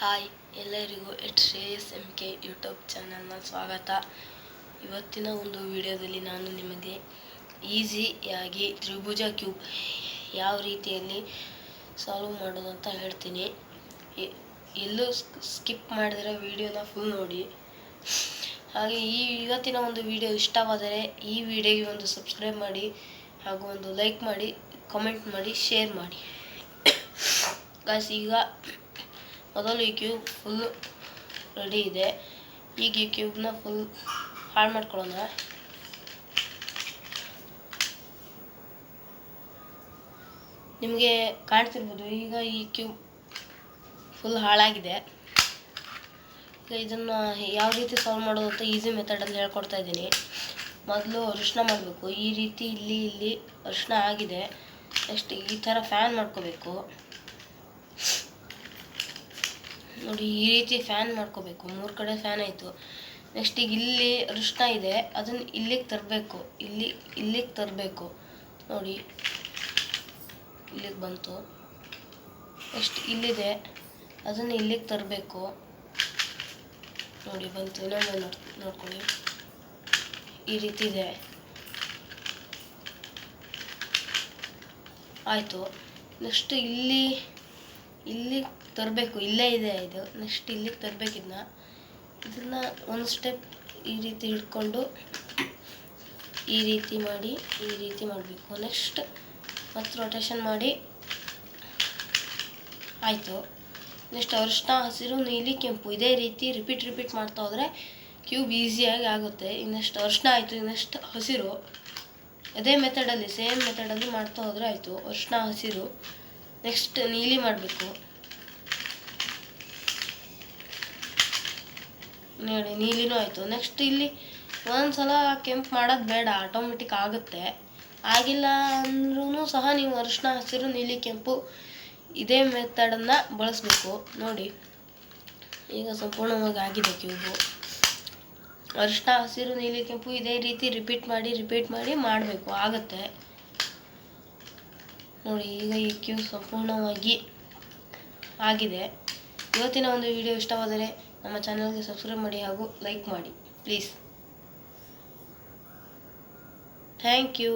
Hi ಎಲ್ಲರಿಗೂ at Shreyas M K YouTube ಚಾನಲ್ನ ಸ್ವಾಗತ. ಇವತ್ತಿನ ಒಂದು ವಿಡಿಯೋದಲ್ಲಿ ನಾನು ನಿಮಗೆ ಈಸಿಯಾಗಿ ತ್ರಿಭುಜ ಕ್ಯೂಬ್ ಯಾವ ರೀತಿಯಲ್ಲಿ ಸಾಲ್ವ್ ಮಾಡೋದು ಅಂತ ಹೇಳ್ತೀನಿ. ಎಲ್ಲೂ ಸ್ಕಿಪ್ ಮಾಡಿದರೆ ವಿಡಿಯೋನ ಫುಲ್ ನೋಡಿ. ಹಾಗೆ ಈ ಇವತ್ತಿನ ಒಂದು ವಿಡಿಯೋ ಇಷ್ಟವಾದರೆ ಈ ವಿಡಿಯೋಗೆ ಒಂದು ಸಬ್ಸ್ಕ್ರೈಬ್ ಮಾಡಿ ಹಾಗೂ ಒಂದು ಲೈಕ್ ಮಾಡಿ, ಕಮೆಂಟ್ ಮಾಡಿ, ಶೇರ್ ಮಾಡಿ. ಈಗ ಮೊದಲು ಈ ಕ್ಯೂಬ್ ಫುಲ್ ರೆಡಿ ಇದೆ. ಈಗ ಈ ಕ್ಯೂಬ್ನ ಫುಲ್ ಹಾಳು ಮಾಡ್ಕೊಳ್ಳೋಣ. ನಿಮಗೆ ಕಾಣ್ತಿರ್ಬೋದು, ಈಗ ಈ ಕ್ಯೂಬ್ ಫುಲ್ ಹಾಳಾಗಿದೆ. ಈಗ ಇದನ್ನು ಯಾವ ರೀತಿ ಸಾಲ್ವ್ ಮಾಡೋದು ಅಂತ ಈಸಿ ಮೆಥಡಲ್ಲಿ ಹೇಳ್ಕೊಡ್ತಾ ಇದ್ದೀನಿ. ಮೊದಲು ಅರಿಶಿನ ಮಾಡಬೇಕು. ಈ ರೀತಿ ಇಲ್ಲಿ ಇಲ್ಲಿ ಅರಿಶಿನ ಆಗಿದೆ. ನೆಕ್ಸ್ಟ್ ಈ ಥರ ಫ್ಯಾನ್ ಮಾಡ್ಕೋಬೇಕು. ನೋಡಿ ಈ ರೀತಿ ಫ್ಯಾನ್ ಮಾಡ್ಕೋಬೇಕು. ಮೂರು ಕಡೆ ಫ್ಯಾನ್ ಆಯಿತು. ನೆಕ್ಸ್ಟ್ ಈಗ ಇಲ್ಲಿ ರುಷ್ಣ ಇದೆ. ಅದನ್ನು ಇಲ್ಲಿಗೆ ತರಬೇಕು. ಇಲ್ಲಿ, ಇಲ್ಲಿಗೆ ತರಬೇಕು. ನೋಡಿ. ಇಲ್ಲಿಗೆ ಬಂತು. ನೆಕ್ಸ್ಟ್ ಇಲ್ಲಿದೆ. ಅದನ್ನು ಇಲ್ಲಿಗೆ ತರಬೇಕು. ನೋಡಿ, ಬಂತು. ಇನ್ನೊಂದು ನೋಡ್, ನೋಡ್ಕೊಳ್ಳಿ. ಈ ರೀತಿ ಇದೆ. ಆಯಿತು. ನೆಕ್ಸ್ಟ್ ಇಲ್ಲಿ ಇಲ್ಲಿ ತರಬೇಕು, ಇಲ್ಲೇ ಇದೆ ಇದು. ನೆಕ್ಸ್ಟ್ ಇಲ್ಲಿಗೆ ತರಬೇಕು ಇದನ್ನ ಇದನ್ನು ಒಂದು ಸ್ಟೆಪ್ ಈ ರೀತಿ ಹಿಡ್ಕೊಂಡು ಈ ರೀತಿ ಮಾಡಿ, ಈ ರೀತಿ ಮಾಡಬೇಕು. ನೆಕ್ಸ್ಟ್ ಮತ್ತೆ ರೊಟೇಷನ್ ಮಾಡಿ. ಆಯಿತು. ನೆಕ್ಸ್ಟ್ ಅರಿಶಿನ ಹಸಿರು, ನೀಲಿ, ಕೆಂಪು. ಇದೇ ರೀತಿ ರಿಪೀಟ್ ರಿಪೀಟ್ ಮಾಡ್ತಾ ಹೋದರೆ ಕ್ಯೂಬ್ ಈಸಿಯಾಗಿ ಆಗುತ್ತೆ. ಇನ್ನಷ್ಟು ಅರಿಶಿನ ಆಯಿತು, ಇನ್ನಷ್ಟು ಹಸಿರು. ಅದೇ ಮೆಥಡಲ್ಲಿ ಸೇಮ್ ಮೆಥಡಲ್ಲಿ ಮಾಡ್ತಾ ಹೋದರೆ ಆಯಿತು. ಅರಿಶಿನ ಹಸಿರು. ನೆಕ್ಸ್ಟ್ ನೀಲಿ ಮಾಡಬೇಕು. ನೋಡಿ, ನೀಲಿನೂ ಆಯಿತು. ನೆಕ್ಸ್ಟ್ ಇಲ್ಲಿ ಒಂದ್ಸಲ ಕೆಂಪು ಮಾಡೋದು ಬೇಡ ಆಟೋಮೆಟಿಕ್ ಆಗುತ್ತೆ. ಆಗಿಲ್ಲ ಅಂದ್ರೂ ಸಹ ನೀವು ಅರಿಶಿನ, ಹಸಿರು, ನೀಲಿ, ಕೆಂಪು ಇದೇ ಮೆಥಡನ್ನು ಬಳಸಬೇಕು. ನೋಡಿ, ಈಗ ಸಂಪೂರ್ಣವಾಗಿ ಆಗಿದೆ ಕ್ಯೂಬು ಅರಿಶಿನ, ಹಸಿರು, ನೀಲಿ, ಕೆಂಪು ಇದೇ ರೀತಿ ರಿಪೀಟ್ ಮಾಡಿ ರಿಪೀಟ್ ಮಾಡಿ ಮಾಡಬೇಕು. ಆಗುತ್ತೆ. ನೋಡಿ, ಈಗ ಈ ಕ್ಯೂ ಸಂಪೂರ್ಣವಾಗಿ ಆಗಿದೆ. ಇವತ್ತಿನ ಒಂದು ವಿಡಿಯೋ ಇಷ್ಟವಾದರೆ ನಮ್ಮ ಚಾನಲ್ಗೆ ಸಬ್ಸ್ಕ್ರೈಬ್ ಮಾಡಿ ಹಾಗೂ ಲೈಕ್ ಮಾಡಿ. Please thank you